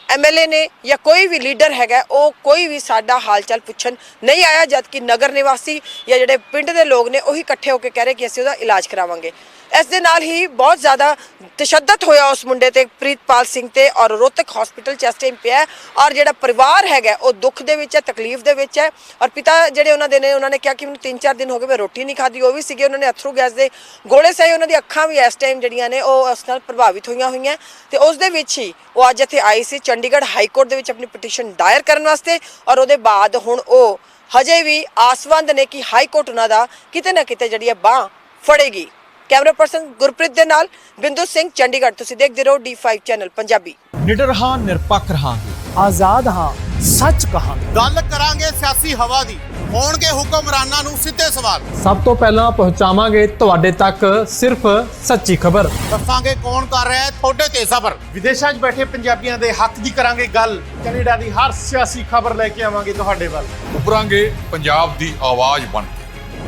Speaker 3: ਐਮਐਲਏ ਨੇ ਜਾਂ ਕੋਈ ਵੀ ਲੀਡਰ ਹੈਗਾ, ਉਹ ਕੋਈ ਵੀ ਸਾਡਾ ਹਾਲਚਾਲ ਪੁੱਛਣ ਨਹੀਂ ਆਇਆ ਜਦ ਕਿ ਨਗਰ ਨਿਵਾਸੀ ਜਾਂ ਜਿਹੜੇ ਪਿੰਡ ਦੇ ਲੋਕ ਨੇ, ਉਹੀ ਇਕੱਠੇ ਹੋ ਕੇ ਕਹਿ ਰਹੇ ਕਿ ਅਸੀਂ ਉਹਦਾ ਇਲਾਜ ਕਰਾਵਾਂਗੇ। ਇਸ ਦੇ ਨਾਲ ਹੀ ਬਹੁਤ ਜ਼ਿਆਦਾ ਤਸ਼ੱਦਦ ਹੋਇਆ ਉਸ ਮੁੰਡੇ ਤੇ, ਪ੍ਰੀਤਪਾਲ ਸਿੰਘ ਤੇ ਔਰ ਰੋਹਤਕ ਹਸਪੀਟਲ ਚ ਇਸ ਟਾਈਮ ਪਿਆ ਔਰ ਜਿਹੜਾ ਪਰਿਵਾਰ ਹੈਗਾ ਉਹ ਦੁੱਖ ਦੇ ਵਿੱਚ ਹੈ, ਤਕਲੀਫ ਦੇ ਵਿੱਚ ਹੈ ਔਰ ਪਿਤਾ ਜਿਹੜੇ ਉਹਨਾਂ ਦੇ ਨੇ, ਉਹਨਾਂ ਨੇ ਕਿਹਾ ਕਿ ਮੈਨੂੰ 3-4 ਦਿਨ ਹੋ ਗਏ ਮੈਂ ਰੋਟੀ ਨਹੀਂ ਖਾਧੀ, ਉਹ ਵੀ ਸੀਗੇ, ਉਹਨਾਂ ਨੇ ਅਥਰੂ ਗੈਸ ਦੇ ਗੋਲੇ ਸਹੀ, ਉਹਨਾਂ ਦੀ ਅੱਖਾਂ ਵੀ ਇਸ ਟਾਈਮ ਜਿਹੜੀਆਂ ਨੇ, ਉਹ ਉਸ ਨਾਲ ਪ੍ਰਭਾਵਿਤ ਹੋਈਆਂ ਹੋਈਆਂ ਤੇ ਉਸ ਦੇ ਵਿੱਚ ਹੀ ਉਹ ਅੱਜ ਇੱਥੇ ਆਈ ਸੀ, ਚੰਡੀਗੜ੍ਹ ਹਾਈ ਕੋਰਟ ਦੇ ਵਿੱਚ ਆਪਣੀ ਪਟੀਸ਼ਨ ਦਾਇਰ ਕਰਨ ਵਾਸਤੇ ਔਰ ਉਹਦੇ ਬਾਅਦ ਹੁਣ ਉਹ ਹਜੇ ਵੀ ਆਸਵੰਦ ਨੇ ਕਿ ਹਾਈ ਕੋਰਟ ਉਹਨਾਂ ਦਾ ਕਿਤੇ ਨਾ ਕਿਤੇ ਜਿਹੜੀ ਹੈ ਬਾਹ ਫੜੇਗੀ। ਕੈਮਰਾ ਪਰਸਨ ਗੁਰਪ੍ਰੀਤ ਦੇ ਨਾਲ ਬਿੰਦੂ ਸਿੰਘ ਚੰਡੀਗੜ੍ਹ। ਤੁਸੀਂ ਦੇਖਦੇ ਰਹੋ D5 ਚੈਨਲ ਪੰਜਾਬੀ।
Speaker 4: ਨਿਡਰ ਹਾਂ ਨਿਰਪੱਖ ਰਹਾਂਗੇ।
Speaker 5: ਆਜ਼ਾਦ ਹਾਂ ਸੱਚ ਕਹਾਂਗੇ।
Speaker 6: ਗੱਲ ਕਰਾਂਗੇ ਸਿਆਸੀ ਹਵਾ ਦੀ। ਹੋਣਗੇ ਹੁਕਮਰਾਨਾਂ ਨੂੰ ਸਿੱਧੇ ਸਵਾਲ।
Speaker 4: ਸਭ ਤੋਂ ਪਹਿਲਾਂ ਪਹੁੰਚਾਵਾਂਗੇ ਤੁਹਾਡੇ ਤੱਕ ਸਿਰਫ ਸੱਚੀ ਖਬਰ।
Speaker 6: ਦੱਸਾਂਗੇ ਕੌਣ ਕਰ ਰਿਹਾ ਹੈ ਤੁਹਾਡੇ ਤੇ ਸਬਰ।
Speaker 5: ਵਿਦੇਸ਼ਾਂ 'ਚ ਬੈਠੇ ਪੰਜਾਬੀਆਂ ਦੇ ਹੱਕ ਦੀ ਕਰਾਂਗੇ ਗੱਲ। ਕੈਨੇਡਾ ਦੀ ਹਰ ਸਿਆਸੀ ਖਬਰ ਲੈ ਕੇ ਆਵਾਂਗੇ ਤੁਹਾਡੇ ਵੱਲ।
Speaker 7: ਉਭਰਾਂਗੇ ਪੰਜਾਬ ਦੀ ਆਵਾਜ਼ ਬਣ ਕੇ।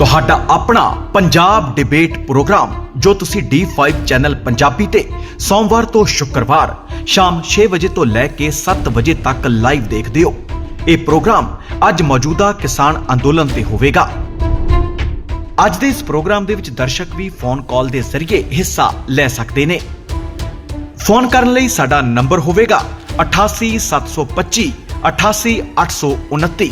Speaker 8: ਤੁਹਾਡਾ ਆਪਣਾ ਪੰਜਾਬ ਡਿਬੇਟ ਪ੍ਰੋਗਰਾਮ ਜੋ ਤੁਸੀਂ D5 ਚੈਨਲ ਪੰਜਾਬੀ ਤੇ ਸੋਮਵਾਰ ਤੋਂ ਸ਼ੁੱਕਰਵਾਰ, ਸ਼ਾਮ 6 ਵਜੇ ਤੋਂ ਲੈ ਕੇ 7 ਵਜੇ ਤੱਕ ਲਾਈਵ ਦੇਖਦੇ ਹੋ। ਇਹ ਪ੍ਰੋਗਰਾਮ ਅੱਜ ਮੌਜੂਦਾ ਕਿਸਾਨ ਅੰਦੋਲਨ ਤੇ ਹੋਵੇਗਾ। ਅੱਜ ਦੇ ਇਸ ਪ੍ਰੋਗਰਾਮ ਦੇ ਵਿੱਚ ਦਰਸ਼ਕ ਵੀ ਫੋਨ ਕਾਲ ਦੇ ਜ਼ਰੀਏ ਹਿੱਸਾ ਲੈ ਸਕਦੇ ਨੇ। ਫੋਨ ਕਰਨ ਲਈ ਸਾਡਾ ਨੰਬਰ ਹੋਵੇਗਾ 88725 88829